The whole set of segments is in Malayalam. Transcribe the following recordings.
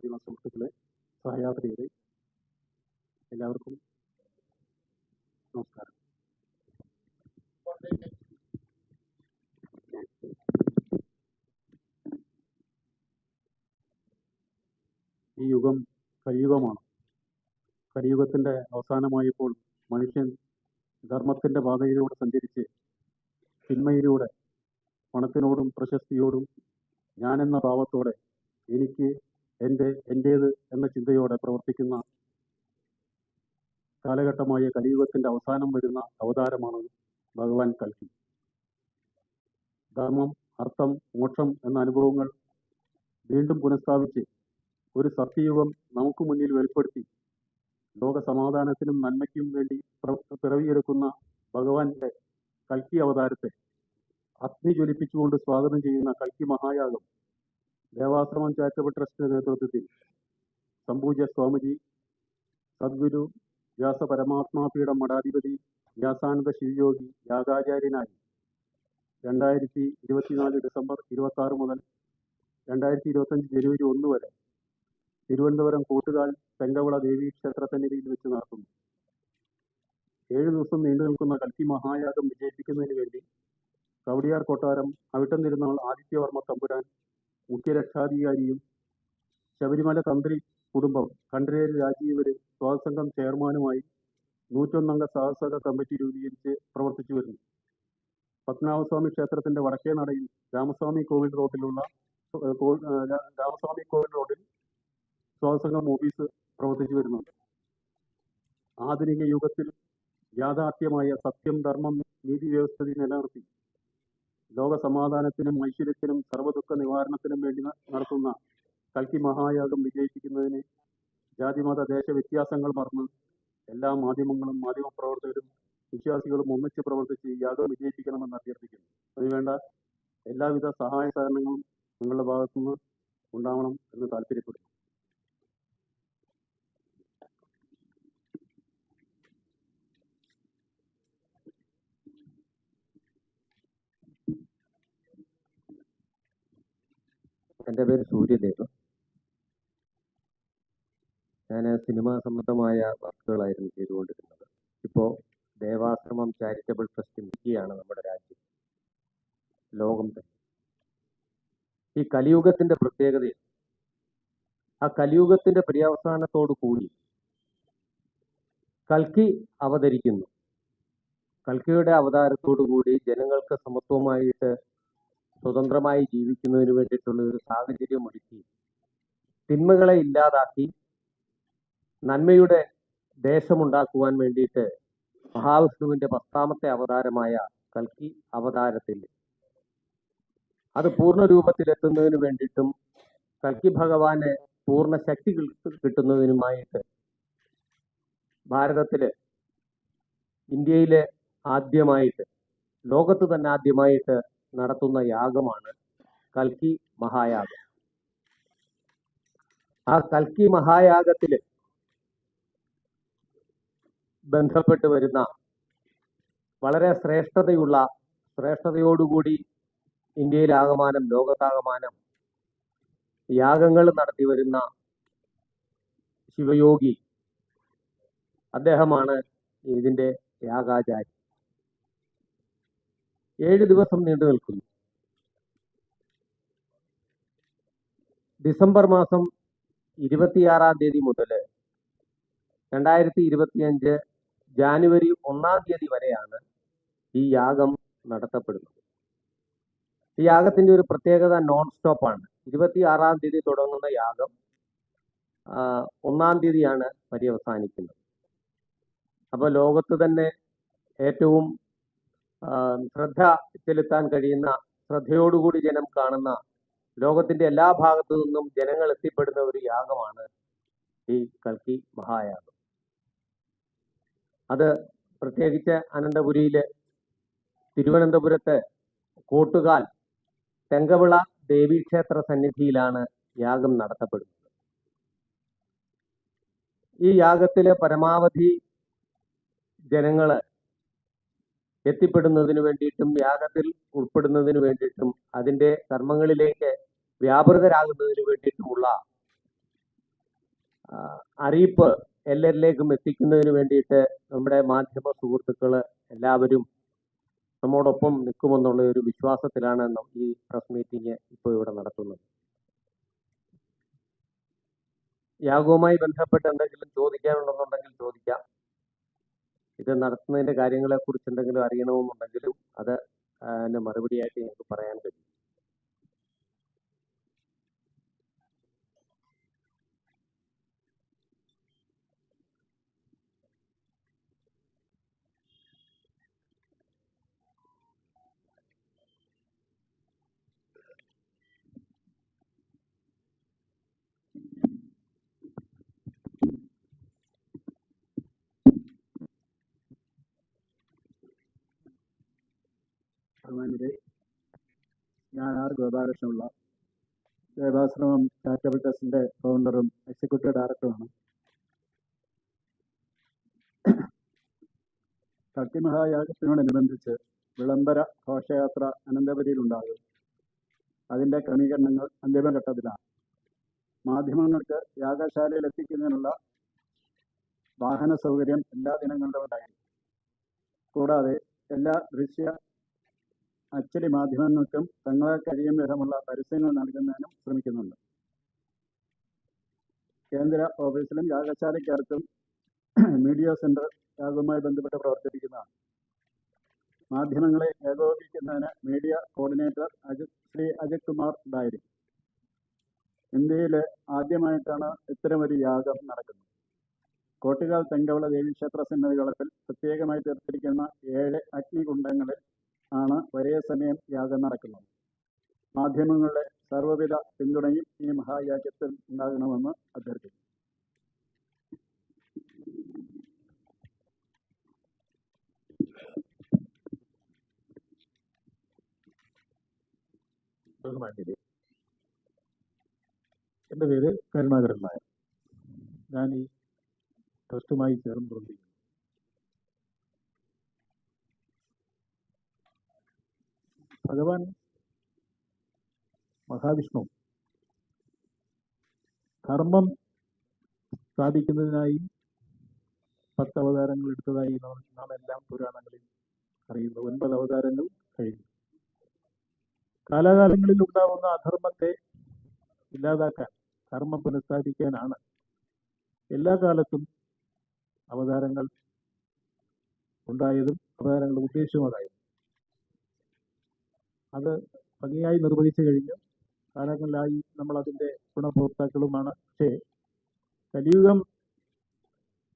മാധ്യമ സുഹൃത്തുക്കളെ സഹയാത്രികരെ എല്ലാവർക്കും നമസ്കാരം. ഈ യുഗം കലിയുഗമാണ്. കലിയുഗത്തിന്റെ അവസാനമായപ്പോൾ മനുഷ്യൻ ധർമ്മത്തിന്റെ പാതയിലൂടെ സഞ്ചരിച്ച് തിന്മയിലൂടെ പണത്തിനോടും പ്രശസ്തിയോടും ഞാനെന്ന ഭാവത്തോടെ എനിക്ക് എന്റെ എന്റേത് എന്ന ചിന്തയോടെ പ്രവർത്തിക്കുന്ന കാലഘട്ടമായ കലിയുഗത്തിന്റെ അവസാനം വരുന്ന അവതാരമാണ് ഭഗവാൻ കൽക്കി. ധർമ്മം അർത്ഥം മോക്ഷം എന്ന അനുഭവങ്ങൾ വീണ്ടും പുനഃസ്ഥാപിച്ച് ഒരു സത്യയുഗം നമുക്ക് മുന്നിൽ വെളിപ്പെടുത്തി ലോക സമാധാനത്തിനും നന്മയ്ക്കും വേണ്ടി പിറവിയെടുക്കുന്ന ഭഗവാന്റെ കൽക്കി അവതാരത്തെ അഗ്നി ജ്വലിപ്പിച്ചുകൊണ്ട് സ്വാഗതം ചെയ്യുന്ന കൽക്കി മഹായാഗം ദേവാശ്രമം ചാരിറ്റബിൾ ട്രസ്റ്റിന്റെ നേതൃത്വത്തിൽ സംപൂജ്യ സ്വാമിജി സദ്ഗുരു വ്യാസ പരമാത്മാപീഠം മഠാധിപതി വ്യാസാനന്ദ ശിവയോഗി യാഗാചാര്യനായി രണ്ടായിരത്തി ഇരുപത്തിനാല് ഡിസംബർ ഇരുപത്തി ആറ് മുതൽ രണ്ടായിരത്തി ഇരുപത്തഞ്ച് ജനുവരി ഒന്ന് വരെ തിരുവനന്തപുരം കൂട്ടുകാൽ ചെങ്കവള ദേവി ക്ഷേത്ര സന്നിധിയിൽ വെച്ച് നടത്തുന്നു. ഏഴു ദിവസം നീണ്ടു നിൽക്കുന്ന കൽക്കി മഹായാഗം വിജയിപ്പിക്കുന്നതിന് വേണ്ടി കവടിയാർ കൊട്ടാരം അവിട്ടം തിരുനാൾ ആദിത്യവർമ്മ തമ്പുരാൻ മുഖ്യരക്ഷാധികാരിയും ശബരിമല തന്ത്രി കുടുംബം കണ്ഠരേര് രാജീവര് സ്വാതസംഘം ചെയർമാനുമായി നൂറ്റൊന്നംഗ സാഹസക കമ്മിറ്റി രൂപീകരിച്ച് പ്രവർത്തിച്ചു വരുന്നു. പത്മനാഭസ്വാമി ക്ഷേത്രത്തിന്റെ വടക്കേ നടയിൽ രാമസ്വാമി കോവിൽ റോഡിലുള്ള രാമസ്വാമി കോവിൽ റോഡിൽ സ്വാതസംഘം ഓഫീസ് പ്രവർത്തിച്ചു വരുന്നുണ്ട്. ആധുനിക യുഗത്തിൽ യാഥാർത്ഥ്യമായ സത്യം ധർമ്മം നീതി വ്യവസ്ഥിതി നിലനിർത്തി. ലോക സമാധാനത്തിനും ഐശ്വര്യത്തിനും സർവദുഃഖ നിവാരണത്തിനും വേണ്ടി നടത്തുന്ന കൽക്കി മഹായാഗം വിജയിപ്പിക്കുന്നതിന് ജാതിമത ദേശ വ്യത്യാസങ്ങൾ മറന്ന് എല്ലാ മാധ്യമങ്ങളും മാധ്യമ പ്രവർത്തകരും വിശ്വാസികളും ഒന്നിച്ച് പ്രവർത്തിച്ച് ഈ യാഗം വിജയിപ്പിക്കണമെന്ന് അഭ്യർത്ഥിക്കുന്നു. അതിനുവേണ്ട എല്ലാവിധ സഹായ സഹകരണങ്ങളും നിങ്ങളുടെ ഭാഗത്തുനിന്ന് ഉണ്ടാവണം എന്ന് താല്പര്യപ്പെടുന്നു. എന്റെ പേര് സൂര്യദേവ് ഞാൻ സിനിമാ സംബന്ധമായ വർക്കുകളായിരുന്നു ചെയ്തുകൊണ്ടിരുന്നത്. ഇപ്പോൾ ദേവാശ്രമം ചാരിറ്റബിൾ ട്രസ്റ്റ് ഇന്ത്യയാണ് നമ്മുടെ രാജ്യം. ലോകം തന്നെ. ഈ കലിയുഗത്തിന്റെ പ്രത്യേകത ആ കലിയുഗത്തിന്റെ പര്യവസാനത്തോടു കൂടി കൽക്കി അവതരിക്കുന്നു. കൽക്കിയുടെ അവതാരത്തോടു കൂടി ജനങ്ങൾക്ക് സമത്വമായിട്ട് സ്വതന്ത്രമായി ജീവിക്കുന്നതിന് വേണ്ടിയിട്ടുള്ള ഒരു സാഹചര്യം ഒരുക്കി. തിന്മകളെ ഇല്ലാതാക്കി നന്മയുടെ ദേശമുണ്ടാക്കുവാൻ വേണ്ടിയിട്ട് മഹാവിഷ്ണുവിന്റെ പത്താമത്തെ അവതാരമായ കൽക്കി അവതാരത്തിൽ. അത് പൂർണ രൂപത്തിലെത്തുന്നതിന് വേണ്ടിയിട്ടും കൽക്കി ഭഗവാന് പൂർണ ശക്തി കിട്ട- കിട്ടുന്നതിനുമായിട്ട് ഭാരതത്തിൽ ഇന്ത്യയിലെ ആദ്യമായിട്ട് ലോകത്ത് തന്നെ ആദ്യമായിട്ട് നടത്തുന്ന യാഗമാണ് കൽക്കി മഹായാഗം. ആ കൽക്കി മഹായാഗത്തിൽ ബന്ധപ്പെട്ട് വരുന്ന വളരെ ശ്രേഷ്ഠതയുള്ള ശ്രേഷ്ഠതയോടുകൂടി ഇന്ത്യയിലാകമാനം ലോകത്താകമാനം യാഗങ്ങൾ നടത്തി വരുന്ന ശിവയോഗി അദ്ദേഹമാണ് ഇതിന്റെ യാഗാചാരി. ഏഴ് ദിവസം നീണ്ടു നിൽക്കുന്നു. ഡിസംബർ മാസം ഇരുപത്തിയാറാം തീയതി മുതൽ രണ്ടായിരത്തി ഇരുപത്തിയഞ്ച് ജാനുവരി ഒന്നാം തീയതി വരെയാണ് ഈ യാഗം നടത്തപ്പെടുന്നത്. ഈ യാഗത്തിന്റെ ഒരു പ്രത്യേകത നോൺ സ്റ്റോപ്പ് ആണ്. ഇരുപത്തിയാറാം തീയതി തുടങ്ങുന്ന യാഗം ഒന്നാം തീയതിയാണ് പര്യവസാനിക്കുന്നത്. അപ്പോൾ ലോകത്ത് തന്നെ ഏറ്റവും ശ്രദ്ധ ചെലുത്താൻ കഴിയുന്ന ശ്രദ്ധയോടുകൂടി ജനം കാണുന്ന ലോകത്തിന്റെ എല്ലാ ഭാഗത്തു നിന്നും ജനങ്ങൾ എത്തിപ്പെടുന്ന ഒരു യാഗമാണ് ഈ കൽക്കി മഹായാഗം. അത് പ്രത്യേകിച്ച് അനന്തപുരിയിലെ തിരുവനന്തപുരത്ത് കോട്ടുകാൽ തെങ്കവിള ദേവീക്ഷേത്ര സന്നിധിയിലാണ് യാഗം നടത്തപ്പെടുന്നത്. ഈ യാഗത്തിലെ പരമാവധി ജനങ്ങൾ എത്തിപ്പെടുന്നതിന് വേണ്ടിയിട്ടും യാഗത്തിൽ ഉൾപ്പെടുന്നതിന് വേണ്ടിയിട്ടും അതിന്റെ കർമ്മങ്ങളിലേക്ക് വ്യാപൃതരാകുന്നതിന് വേണ്ടിയിട്ടുമുള്ള അറിയിപ്പ് എല്ലാവരിലേക്കും എത്തിക്കുന്നതിന് വേണ്ടിയിട്ട് നമ്മുടെ മാധ്യമ സുഹൃത്തുക്കൾ എല്ലാവരും നമ്മോടൊപ്പം നിൽക്കുമെന്നുള്ള ഒരു വിശ്വാസത്തിലാണ് ഈ പ്രസ് മീറ്റിംഗ് ഇപ്പോൾ ഇവിടെ നടത്തുന്നത്. യാഗവുമായി ബന്ധപ്പെട്ട് എന്തെങ്കിലും ചോദിക്കാനുണ്ടെന്നുണ്ടെങ്കിൽ ചോദിക്കാം. ഇത് നടത്തുന്നതിന്റെ കാര്യങ്ങളെ കുറിച്ച് എന്തെങ്കിലും അറിയണമെന്നുണ്ടെങ്കിലും അത് ആ, അതിന്റെ മറുപടിയായിട്ട് ഞങ്ങൾക്ക് പറയാൻ കഴിയും. ബഹുമാന്യരെ ഞാൻ ആർ ഗോപാലകൃഷ്ണപിള്ള ദേവാശ്രമം ചാരിറ്റബിൾ ട്രസ്റ്റിന്റെ ഫൗണ്ടറും എക്സിക്യൂട്ടീവ് ഡയറക്ടറുമാണ് സത്യമഹായാഗത്തിനോടനുബന്ധിച്ച് വിളംബര ഘോഷയാത്ര അനന്തപുരിയിൽ ഉണ്ടാകും അതിന്റെ ക്രമീകരണങ്ങൾ അന്തിമഘട്ടത്തിലാണ്. മാധ്യമങ്ങൾക്ക് യാഗശാലയിൽ എത്തിക്കുന്നതിനുള്ള വാഹന സൗകര്യം എല്ലാ ദിനങ്ങളിലും ഉണ്ടായിരിക്കും. കൂടാതെ എല്ലാ ദൃശ്യ അച്ചടി മാധ്യമങ്ങൾക്കും തങ്ങളെ കഴിയും വിധമുള്ള പരസ്യങ്ങൾ നൽകുന്നതിനും ശ്രമിക്കുന്നുണ്ട്. കേന്ദ്ര ഓഫീസിലും യാഗശാലയ്ക്കടുത്തും മീഡിയ സെന്റർ യാഗവുമായി ബന്ധപ്പെട്ട് പ്രവർത്തിപ്പിക്കുന്നതാണ്. മാധ്യമങ്ങളെ ഏകോപിപ്പിക്കുന്നതിന് media coordinator Ajith Shri Ajith Kumar dairy ഇന്ത്യയിൽ ആദ്യമായിട്ടാണ് ഇത്തരമൊരു യാഗം നടക്കുന്നത്. കോട്ടുകാൽ തെങ്കവള ദേവീക്ഷേത്ര സന്നിധികളത്തിൽ പ്രത്യേകമായി തീർത്തിരിക്കുന്ന ഏഴ് അഗ്നികുണ്ഡങ്ങളിൽ ആണ് ഒരേ സമയം യാഗം നടക്കുന്നത്. മാധ്യമങ്ങളുടെ സർവവിധ പിന്തുണയും ഈ മഹായാഗത്തിൽ ഉണ്ടാകണമെന്ന് അഭ്യർത്ഥിക്കുന്നു. ബഹുമാന്യരെ എന്റെ പേര് കരുണാകരൻ നായർ. ഞാൻ ഈ ട്രസ്റ്റുമായി ചേർന്ന് പ്രവർത്തിക്കുന്നു ഭഗവാൻ മഹാവിഷ്ണു. ധർമ്മം സ്ഥാപിക്കുന്നതിനായി പത്ത് അവതാരങ്ങൾ എടുത്തതായി നാം എല്ലാം പുരാണങ്ങളിൽ അറിയുന്നു. ഒൻപത് അവതാരങ്ങൾ കഴിഞ്ഞു. കാലാകാലങ്ങളിൽ ഉണ്ടാവുന്ന അധർമ്മത്തെ ഇല്ലാതാക്കാൻ ധർമ്മം പുനഃസ്ഥാപിക്കാനാണ് എല്ലാ കാലത്തും അവതാരങ്ങൾ ഉണ്ടായതും അവതാരങ്ങളുടെ ഉദ്ദേശവും അതായിരുന്നു അത് ഭംഗിയായി നിർവഹിച്ചു കഴിഞ്ഞു. കാലങ്ങളിലായി നമ്മൾ അതിന്റെ ഗുണഭോക്താക്കളുമാണ്. പക്ഷേ കലിയുഗം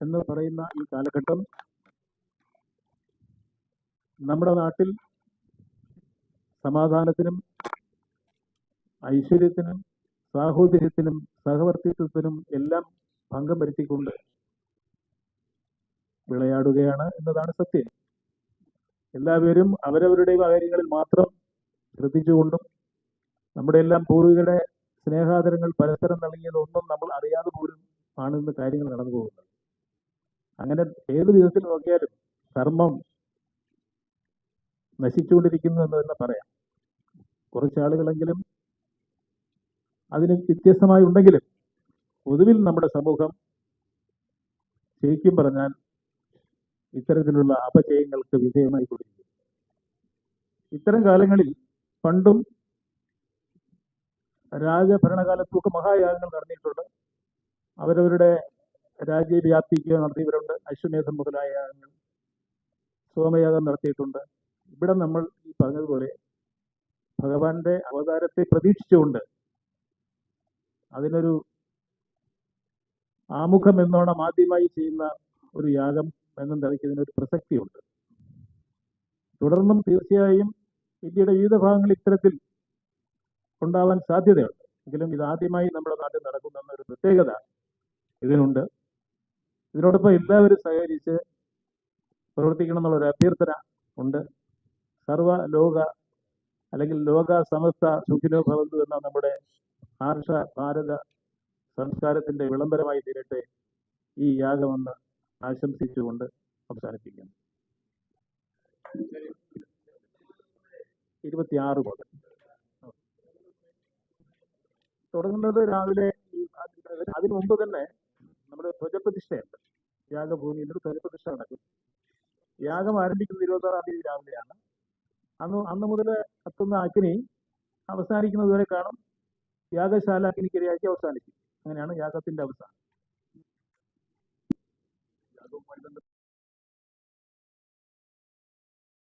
എന്ന് പറയുന്ന ഈ കാലഘട്ടം നമ്മുടെ നാട്ടിൽ സമാധാനത്തിനും ഐശ്വര്യത്തിനും സാഹോദര്യത്തിനും സഹവർത്തിത്വത്തിനും എല്ലാം ഭംഗം വരുത്തിക്കൊണ്ട് വിളയാടുകയാണ് എന്നതാണ് സത്യം. എല്ലാവരും അവരവരുടെ കാര്യങ്ങളിൽ മാത്രം ശ്രദ്ധിച്ചുകൊണ്ടും നമ്മുടെ എല്ലാം പൂർവികരുടെ സ്നേഹാദരങ്ങൾ പരസ്പരം നൽകിയതൊന്നും നമ്മൾ അറിയാതെ പോലും ആണ് ഇന്ന് കാര്യങ്ങൾ നടന്നു പോകുന്നത്. അങ്ങനെ ഏത് വിധത്തിൽ നോക്കിയാലും കർമ്മം നശിച്ചുകൊണ്ടിരിക്കുന്നു എന്ന് തന്നെ പറയാം. കുറച്ചാളുകളെങ്കിലും അതിന് വ്യത്യസ്തമായി ഉണ്ടെങ്കിലും പൊതുവിൽ നമ്മുടെ സമൂഹം ശരിക്കും പറഞ്ഞാൽ ഇത്തരത്തിലുള്ള അപചയങ്ങൾക്ക് വിധേയമായി കൊണ്ടിരിക്കുന്നു ഇത്തരം കാലങ്ങളിൽ പണ്ടും രാജഭരണകാലത്തുമൊക്കെ മഹായാഗങ്ങൾ നടന്നിട്ടുണ്ട്. അവരവരുടെ രാജ്യവ്യാപ്തിക്ക് നടത്തിയവരുണ്ട് അശ്വമേധം മുതലായ യാഗങ്ങൾ സോമയാഗം നടത്തിയിട്ടുണ്ട്. ഇവിടെ നമ്മൾ ഈ പറഞ്ഞതുപോലെ ഭഗവാന്റെ അവതാരത്തെ പ്രതീക്ഷിച്ചുകൊണ്ട് അതിനൊരു ആമുഖം എന്നോണം ആദ്യമായി ചെയ്യുന്ന ഒരു യാഗം എന്നും തലയ്ക്ക് ഇതിനൊരു പ്രസക്തിയുണ്ട്. തുടർന്നും തീർച്ചയായും ഇന്ത്യയുടെ വിവിധ ഭാഗങ്ങളിൽ ഇത്തരത്തിൽ ഉണ്ടാവാൻ സാധ്യതയുണ്ട്. എങ്കിലും ഇത് ആദ്യമായി നമ്മുടെ നാട്ടിൽ നടക്കുന്ന ഒരു പ്രത്യേകത ഇതിനുണ്ട്. ഇതിനോടൊപ്പം എല്ലാവരും സഹകരിച്ച് പ്രവർത്തിക്കണം എന്നുള്ള ഒരു അഭ്യർത്ഥന ഉണ്ട്. സർവ ലോക അല്ലെങ്കിൽ ലോക സമസ്ത സുഖിനോ ഭവന്തു എന്ന നമ്മുടെ ആർഷ ഭാരത സംസ്കാരത്തിന്റെ വിളംബരമായി തീരട്ടെ ഈ യാഗമെന്ന് ആശംസിച്ചുകൊണ്ട് അവസാനിപ്പിക്കുന്നു. ഇരുപത്തിയാറ് മുതൽ തുടങ്ങുന്നത് രാവിലെ അതിന് മുമ്പ് തന്നെ നമ്മുടെ ധ്വജപ്രതിഷ്ഠയുണ്ട്. യാഗഭൂമിയിൽ ഒരു ധ്വജപ്രതിഷ്ഠ നടക്കും. യാഗം ആരംഭിക്കുന്നത് ഇരുപത്താറാം തീയതി രാവിലെയാണ്. അന്ന് അന്ന് മുതൽ കത്തുന്ന അഗ്നി അവസാനിക്കുന്നത് വരെ കാണും. യാഗശാല അഗ്നിക്കിരയാക്കി അവസാനിക്കും. അങ്ങനെയാണ് യാഗത്തിന്റെ അവസാനം.